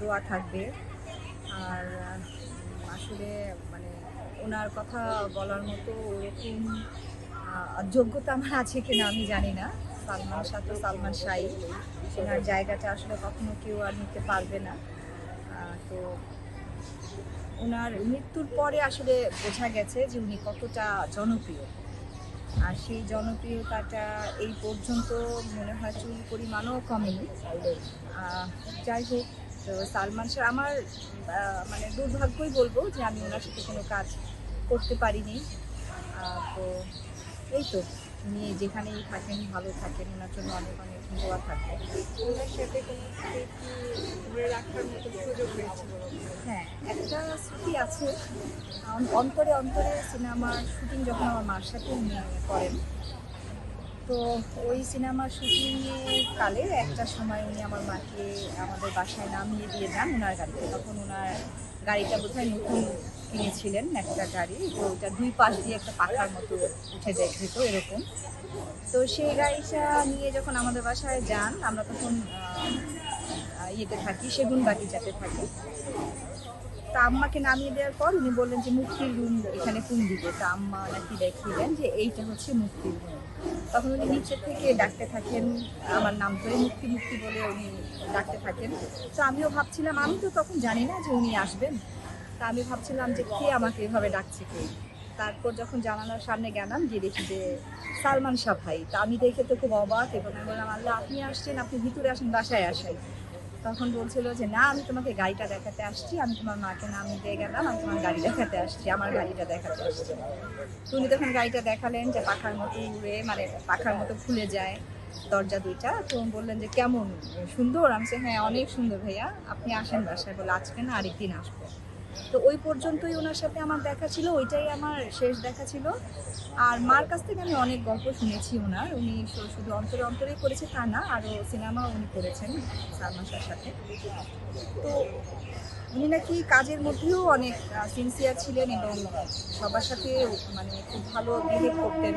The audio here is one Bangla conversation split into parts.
দোয়া থাকবে। আর আসলে মানে ওনার কথা বলার মতো ওরকম যোগ্যতা আমার আছে কিনা আমি জানি না। সালমান শাহ তো সালমান শাহই। ওনার জায়গাটা আসলে কখনো কেউ আর নিতে পারবে না। তো ওনার মৃত্যুর পরে আসলে বোঝা গেছে যে উনি কতটা জনপ্রিয়। আর সেই জনপ্রিয়তাটা এই পর্যন্ত মনে হয় চুল পরিমাণও কমেনি। যাই হোক তো সালমান শাহ আমার মানে দুর্ভাগ্যই বলব যে আমি ওনার সাথে কোনো কাজ করতে পারিনি। তো এই তো উনি যেখানেই থাকেন ভালো থাকেন ওনার জন্য অনেক অনেক দোয়া থাকবে। ওনার সাথে কোনো রাখার মতো সুযোগ হ্যাঁ একটা স্মৃতি আছে। অন্তরে অন্তরে সিনেমার শুটিং যখন আমার মার সাথে উনি করেন তো ওই সিনেমার শুটিংয়ের কালে একটা সময় উনি আমার মাকে আমাদের বাসায় নামিয়ে দিয়ে যান ওনার গাড়িতে। তখন ওনার গাড়িটা বোধহয় নতুন কিনেছিলেন একটা গাড়ি। তো ওটা দুই পাশ দিয়ে একটা পাখার মতো উঠে যায় যেত এরকম। তো সেই গাড়িটা নিয়ে যখন আমাদের বাসায় যান, আমরা তখন ইয়েতে থাকি সেগুন বাগিচাতে থাকি। তা আম্মাকে নামিয়ে দেওয়ার পর উনি বললেন যে মুক্তির রুম এখানে কোন দিকে? তা আম্মা নাকি দেখিলেন যে এইটা হচ্ছে মুক্তির রুম তখন উনি নিচে থেকে ডাকতে থাকেন, আমার নাম ধরে মুক্তি মুক্তি বলে উনি ডাকতে থাকেন। তো আমিও ভাবছিলাম, আমি তো তখন জানি না যে উনি আসবেন। তা আমি ভাবছিলাম যে কে আমাকে এভাবে ডাকছে কে? তারপর যখন জানালার সামনে গেলাম, গিয়ে দেখি যে সালমান শাহ ভাই। তা আমি দেখে তো খুব অবাক এবং আমি বললাম, আল্লাহ, আপনি আসছেন, আপনি ভিতরে আসেন, বাসায় আসাই। তখন বলছিল যে, না, আমি তোমাকে গাড়িটা দেখাতে আসছি, আমি তোমার মাকে নাম দিয়ে গেলাম, আমি তোমার গাড়ি দেখাতে আসছি, আমার গাড়িটা দেখাতে আসছি। তো উনি তখন গাড়িটা দেখালেন যে পাখার মতো উড়ে মানে পাখার মতো খুলে যায় দরজা দুইটা। তো বললেন যে, কেমন? সুন্দর? আমি হ্যাঁ অনেক সুন্দর ভাইয়া। আপনি আসেন বাসায়। বলে, আজকে না আরেকদিন আসব। তো ওই পর্যন্তই ওনার সাথে আমার দেখা ছিল, ওইটাই আমার শেষ দেখা ছিল। আর মার কাছ থেকে আমি অনেক গল্প শুনেছি ওনার। উনি শুধু অন্তরে অন্তরেই করেছে তা না, আরও সিনেমা উনি করেছেন সালমান শাহর সাথে। তো উনি নাকি কাজের মধ্যেও অনেক সিনসিয়ার ছিলেন এবং সবার সাথে মানে খুব ভালো বিহেভ করতেন।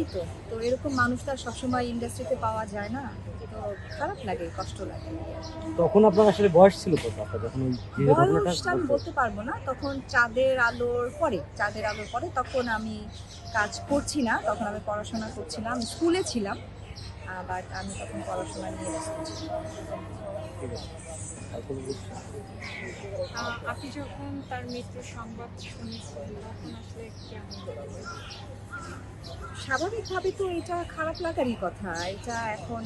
এই তো। তো এরকম মানুষ তো আর সবসময় ইন্ডাস্ট্রিতে পাওয়া যায় না। তো খারাপ লাগে কষ্ট লাগে। তখন আপনার আসলে বয়স ছিল কত আপনার যখন ওই যে বয়সটা আমি বলতে পারব না। তখন চাঁদের আলোর পরে চাঁদের আলোর পরে তখন আমি কাজ করছি না। তখন আমি পড়াশোনা করছিলাম স্কুলে ছিলাম বাট আমি তখন পড়াশোনা নিয়ে আপনি যখন তার মৃত্যুর সংবাদ শুনেছিলেন তখন আসলে কেমন? স্বাভাবিকভাবে তো এটা খারাপ লাগারই কথা। এটা এখন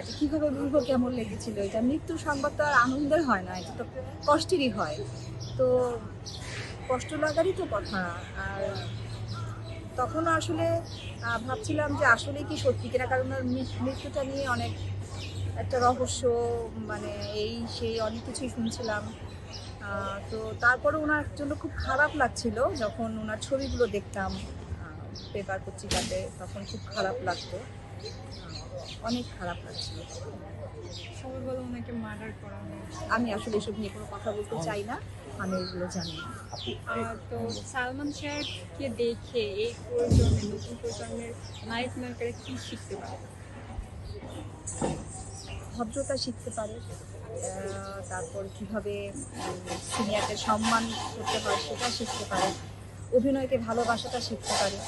এটা কীভাবে বলব কেমন লেগেছিল, এটা মৃত্যুর সংবাদ তো আর আনন্দের হয় না, এটা তো কষ্টেরই হয়। তো কষ্ট লাগারই তো কথা। আর তখন আসলে ভাবছিলাম যে আসলে কি সত্যি কিনা, কারণ মৃত্যুটা নিয়ে অনেক একটা রহস্য মানে এই সেই অনেক কিছুই শুনছিলাম। তো তারপরে ওনার জন্য খুব খারাপ লাগছিল, যখন ওনার ছবিগুলো দেখতাম। পেপার পত্রিকাতে তখন খুব খারাপ লাগতো। অনেক খারাপ লাগছিল। সবাই বলে ওনাকে মার্ডার করা আমি আসলে এসব নিয়ে কোনো কথা বলতে চাই না আমি এগুলো জানি না। তো সালমান শাহকে দেখে এই প্রজন্মের নতুন প্রজন্মের নায়ক নায়িকারা কি শিখতে পারে? ভদ্রতা শিখতে পারে আহ, তারপর কীভাবে সিনিয়রদের সম্মান করতে হয় সেটা শিখতে পারে। অভিনয়কে ভালোবাসাটা শিখতে পারি।